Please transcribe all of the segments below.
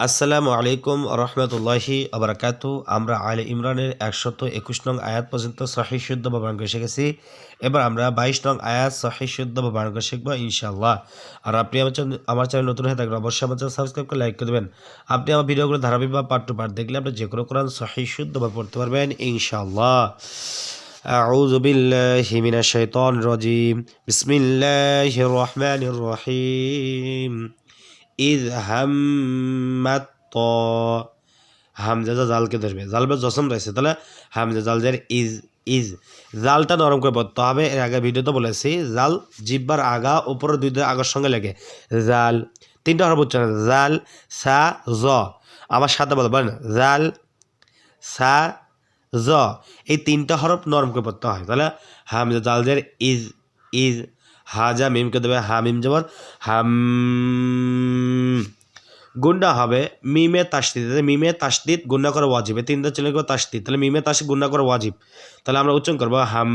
আসসালামু আলাইকুম রহমতুল্লাহি আবরাকাতু আমরা আলে ইমরানের একশত একুশ নং আয়াত পর্যন্ত সহি শুদ্ধ বা বানান করে শিখেছি এবার আমরা বাইশ নং আয়াত সহি শুদ্ধ বা বানান করে শিখবো ইনশাআল্লাহ আর আপনি আমার চ্যানেল আমার চ্যানেল নতুন হয়ে থাকলে অবশ্যই আমার চ্যানেল সাবস্ক্রাইব করে লাইক করে দেবেন আপনি আমার ভিডিওগুলো ধারাবাহিক বা পার্ট টু পার্ট দেখলে আপনি যে কোনো কোরআন সহি শুদ্ধ বা পড়তে পারবেন ইনশাআল্লাহ أعوذ بالله من الشيطان الرجيم بسم الله الرحمن الرحيم ইদ হাম্মাত হামজা জালকে ধরবে। জাল বা জসম রয়েছে। তাহলে হামজা জাল যার ইজ ইজ। জালটা নরম করে পড়তে হবে। এর আগে ভিডিওতে বলেছি, জাল জিব্বার আগা উপরে দুই আগার সঙ্গে লাগে। জাল, তিনটা হরফ উচ্চারণ জাল, সা, জ। আমার সাথে বলো, বলেন। জাল, সা, জ। এই তিনটা হরফ নরম করে পড়তে হয়। তাহলে হামজা জাল যার ইজ ইজ। হাজা মিমকে দেবে হামিম যেমন হাম গুন্ডা হবে, মিমে তাসদিদ। মিমে তাসদিদ, গুন্ডা করে ওয়াজিব। এই তিনটা ছেলে করে তাহলে মিমে তাসদিদ, গুন্ডা করে ওয়াজিব। তাহলে আমরা উচ্চারণ করব হাম।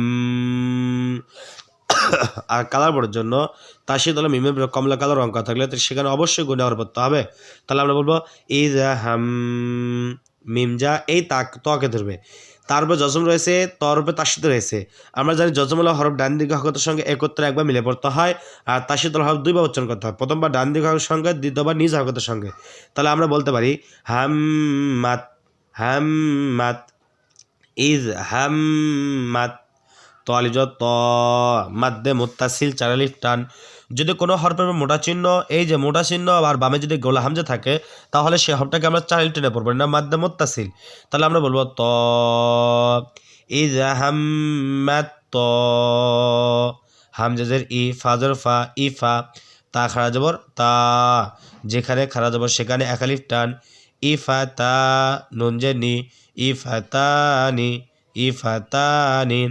আর কালার বোর্ডের জন্য তাসি তাহলে মিমে কমলা কালার রঙ করা থাকলে সেখানে অবশ্যই গুন্ডা করে পড়তে হবে। তাহলে আমরা বলব ইজ হাম মিমজা এই তাক তকে ধরবে। তার উপরে যজম রয়েছে, তর উপরে তাসিদ রয়েছে। আমরা জানি যজমলা হরফ ডান দিকে হকতের সঙ্গে একত্রে একবার মিলে পড়তে হয় আর তাসিদুল হরফ দুইবার উচ্চারণ করতে হয়। প্রথমবার ডান দিকে হকের সঙ্গে, দ্বিতীয়বার নিজ হকতের সঙ্গে। তাহলে আমরা বলতে পারি হাম মাত হাম মাত ইজ হাম মাত তলিজ ত মাদ্দে মোত্তাসিল চারালিফ টান। যদি কোনো হরফের মোটা চিহ্ন, এই যে মোটা চিহ্ন আর বামে যদি গোলা হামজা থাকে, তাহলে সে হরফটাকে আমরা চারালিফ টেনে পড়ব। না মাদ্দে মোত্তাসিল। তাহলে আমরা বলব ত ইজ হাম্মাত ত হামজাজের ই ফাজর ফা ইফা তা খারা জবর তা। যেখানে খারা জবর সেখানে একালিফ টান। ইফা তা নুনজে নি ইফা তানি ইফা তানি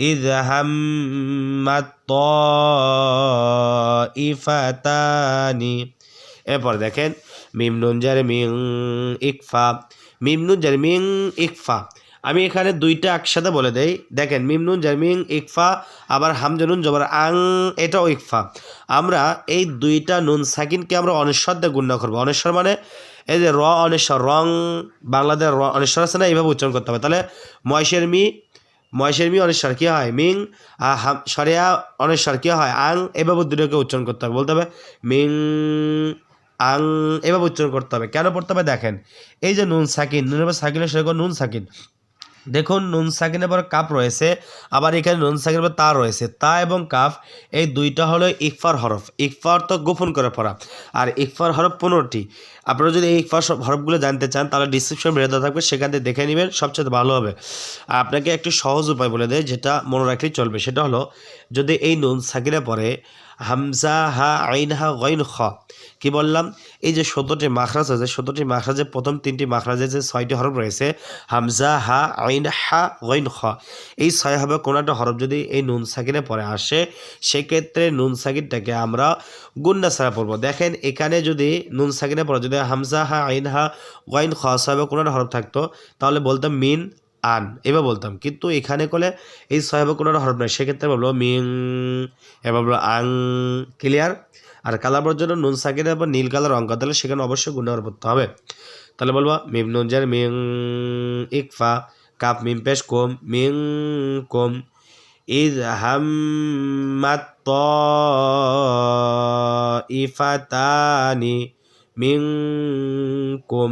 إذ همت طائفتان এরপর দেখেন মিম নুন জার মিং ইকফা মিম নুন জার মিং ইকফা আমি এখানে দুইটা একসাথে বলে দেই দেখেন মিম নুন জার মিং ইকফা আবার হামজা নুন জবর আং এটাও ইকফা আমরা এই দুইটা নুন সাকিনকে আমরা অনেশ্বর দিয়ে গুণ্য করবো অনেশ্বর মানে এই যে র অনেশ্বর রং বাংলাদেশ র অনেশ্বর আছে না এইভাবে উচ্চারণ করতে হবে তাহলে ময়সের মি ময়সের মি অনেক কী হয়? মিং সরিয়া অনেক কী হয়? আং, এভাবে দুটোকে উচ্চারণ করতে হবে, বলতে হবে, মিং, আং, এভাবে উচ্চারণ করতে হবে। কেন পড়তে হবে? দেখেন, এই যে নুন সাকিন, নুন এবার সাকিনের সেরকম নুন সাকিন দেখুন, নুন সাকিনের পর কাপ রয়েছে, আবার এখানে নুন সাকিনের পর তা রয়েছে। তা এবং কাফ এই দুইটা হলো ইকফার হরফ। ইকফার তো গোপন করে পড়া। আর ইকফার হরফ পনেরোটি। আপনারা যদি এই ইকফার হরফগুলো জানতে চান, তাহলে ডিসক্রিপশন বেড়ে দেওয়া থাকবে, সেখান থেকে দেখে নেবেন, সবচেয়ে ভালো হবে। আর আপনাকে একটি সহজ উপায় বলে দেয়, যেটা মনে রাখলেই চলবে। সেটা হলো, যদি এই নুন সাকিনে পরে হামজা, হা, আইন, হা গইন খ। কি বললাম? এই যে সতেরোটি মাখরাজ আছে, সতেরোটি মাখরাজের প্রথম তিনটি মাখরাজে যে ছয়টি হরফ রয়েছে, হামজা, হা, আইন, হা গইন খ। এই ছয় হবে কোনো একটা হরফ যদি এই নুন সাকিনে পরে আসে, সেক্ষেত্রে নুন সাকিনটাকে আমরা গুন্ডা ছাড়া পড়ব। দেখেন, এখানে যদি নুন সাকিনে পরে যদি হামজা, হা, আইন, হা গইন খ সাহেবে কোনো একটা হরফ থাকতো, তাহলে বলতাম মিন আন। এবার বলতাম, কিন্তু এখানে করলে এই ছয়বে কোনো হরফ নাই। সেক্ষেত্রে বলব মিং। এবার বলব আং। ক্লিয়ার আর কালার জন্য নুন সাকিনের পর নীল কালার অঙ্ক তাহলে সেখানে অবশ্যই গুণার পড়তে হবে। তাহলে বলব, মিম নুন জার মিং। ইকফা, কাপ মিম পেশ, কোম মিং, কোম। ত ইফাতানি মিং, কোম।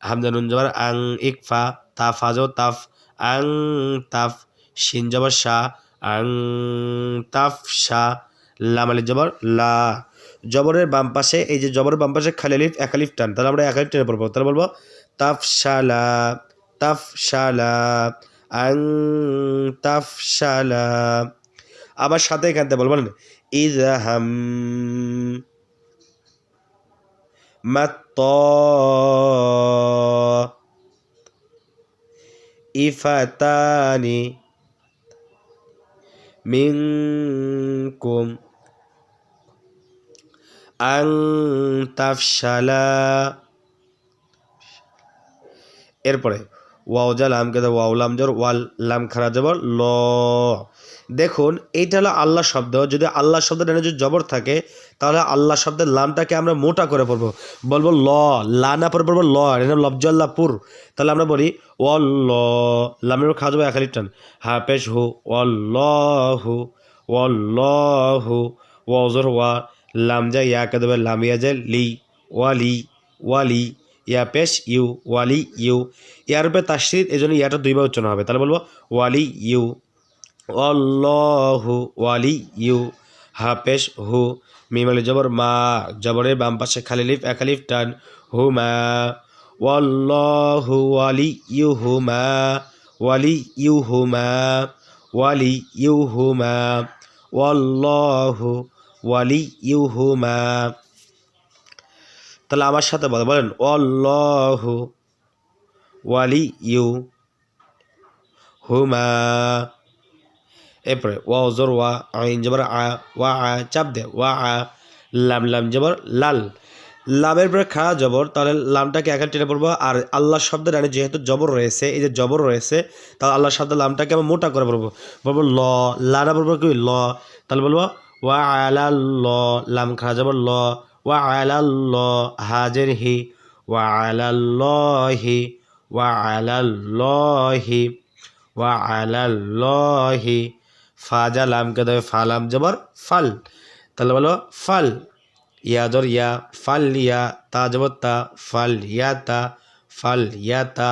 হামজা নুন জবর আং, ইকফা। তাফ আজো তাফ, আং তাফ, শিন জবর শাহ আং তাফ শাহ লামালি জবর লা। জবরের বাম পাশে, এই যে জবরের বাম পাশে খালিলিফ একালিফ টান, তাহলে আমরা একালিফ টেনে পড়ব। তাহলে বলব, তাফ শালা তাফ শালা আং তাফ শালা আবার সাথে এখান থেকে বলব না ইজ হাম মাত ইফাতানি মিনকুম আং তাফশালা এরপরে ওয়াও যা লাম দেবো ওয়াও লাম জর ওয়াল লাম খারা জবর, ল। দেখুন, এইটা হলো আল্লাহ শব্দ। যদি আল্লাহ শব্দের ডানে যদি জবর থাকে, তাহলে আল্লাহ শব্দের লামটাকে আমরা মোটা করে পড়ব। বলব ল, লা না পরে পড়ব ল, এটা লফজল্লাপুর তাহলে আমরা বলি ও ল লামের খাওয়া যাবে একালি টান হা, পেশ, হু ও ল হু ও ল হু ওয়া, লাম, যা, ইয়া ইয়াকে দেবে লাম, ইয়া যায় লি ওয়ালি ওয়ালি ইয়া পেশ, ইউ, ওয়ালি, ইউ। ইয়ার উপরে তাসির এই জন্য ইয়াটা দুইবার উচ্চারণ হবে। তাহলে বলব, ওয়ালি, ইউ। অল্লাহু Wali, you. হাফেশ হু। মিমালি জবর, মা। জবরের বাম পাশে খালি লিফ একালিফ টান হু মা ওয়াল্লাহু ওয়ালি, ইউ হু মা ওয়ালি, ইউ হু মা ওয়ালি, ইউ হু মা ওয়াল্লাহু ওয়ালি, ইউ হু মা তাহলে আমার সাথে বলে, বলেন অল্লাহু ওয়ালি ইউ হুমা। এরপরে, ওয়া জোর, ওয়া আইন জবর আ, ওয়া আ, চাপ দে, ওয়া আ, লাম লাম জবর লাল। লামের পরে খা, জবর, তাহলে লামটাকে একা টেনে পড়ব, আর আল্লাহ শব্দের আনে যেহেতু জবর রয়েছে, এই যে জবর রয়েছে, তাহলে আল্লাহ শব্দের লামটাকে আমরা মোটা করে পড়ব। বলব ল লানা পড়ব কি? ল। তাহলে বলব, ওয়া আলা ল, লাম খা জবর ল। ওয়া আলা ল হাজের হি ওয়া আলা ল হি ওয়া আলা ল হি ওয়া আলা ল হি ফাজা লামকে দেবে ফালাম জবর ফাল। তাহলে বলো ফাল। ইয়া জর ইয়া, ফাল ইয়া, তা জবর তা, ফাল ইয়া তা, ফাল ইয়া তা।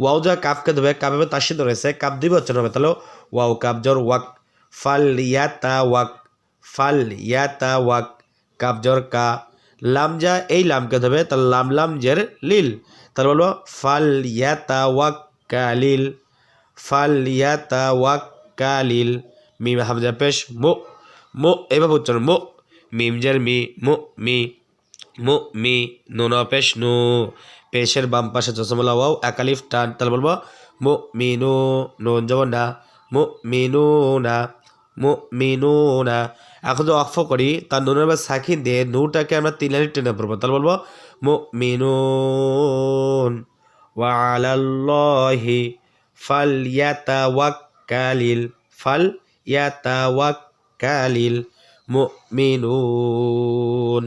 ওয়াও যা কাপকে দেবে কাপে তার সাথে রয়েছে কাপ দুই বছর হবে, তাহলে ওয়াও কাপ জর ওয়াক। ফাল ইয়া তা ওয়াক, ফাল ইয়া তা ওয়াক। কাপ জর কা। লাম যা, এই লামকে দেবে তাহলে লাম লাম জের লিল। তাহলে বলব, ফাল ইয়াতা ওয়াক কালিল ফাল ইয়াতা ওয়াক কালিল মিম হামজা পেশ, মো মো, এভাবে উচ্চারণ, মো। মিম জের মি, মো মি মো, মি নুন পেশ, নু। পেশের বাম পাশে চশমলা ওয়াও একালিফ টান। তাহলে বলব, মো মিনু নুন যাব না, মো মিনু না। মো মিনু না এখন যদি অক্ষ করি, তার নুনের বা সাকিন দিয়ে নুটাকে আমরা তিন লাইন টেনে পড়ব। তাহলে বলব মো মিনুন ওয়া আলাল্লাহি ফাল ইয়াতাওয়াক্কালিল ফাল ইয়াতাওয়াক্কালিল মুমিনুন।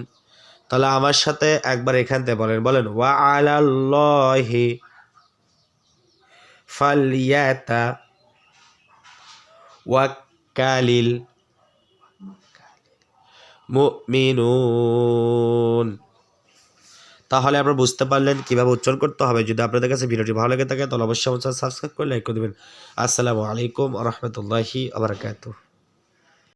তাহলে আমার সাথে একবার এখান থেকে বলেন বলেন ওয়া আলাল্লাহি ফালিয়াতা ওয়াক্কালিল মুমিনুন তাহলে আপনারা বুঝতে পারলেন কীভাবে উচ্চারণ করতে হবে। যদি আপনাদের কাছে ভিডিওটি ভালো লেগে থাকে, তাহলে অবশ্যই আমার সাবস্ক্রাইব করে লাইক করে দেবেন। আসসালামু আলাইকুম রহমতুল্লাহি আবরকাতুহ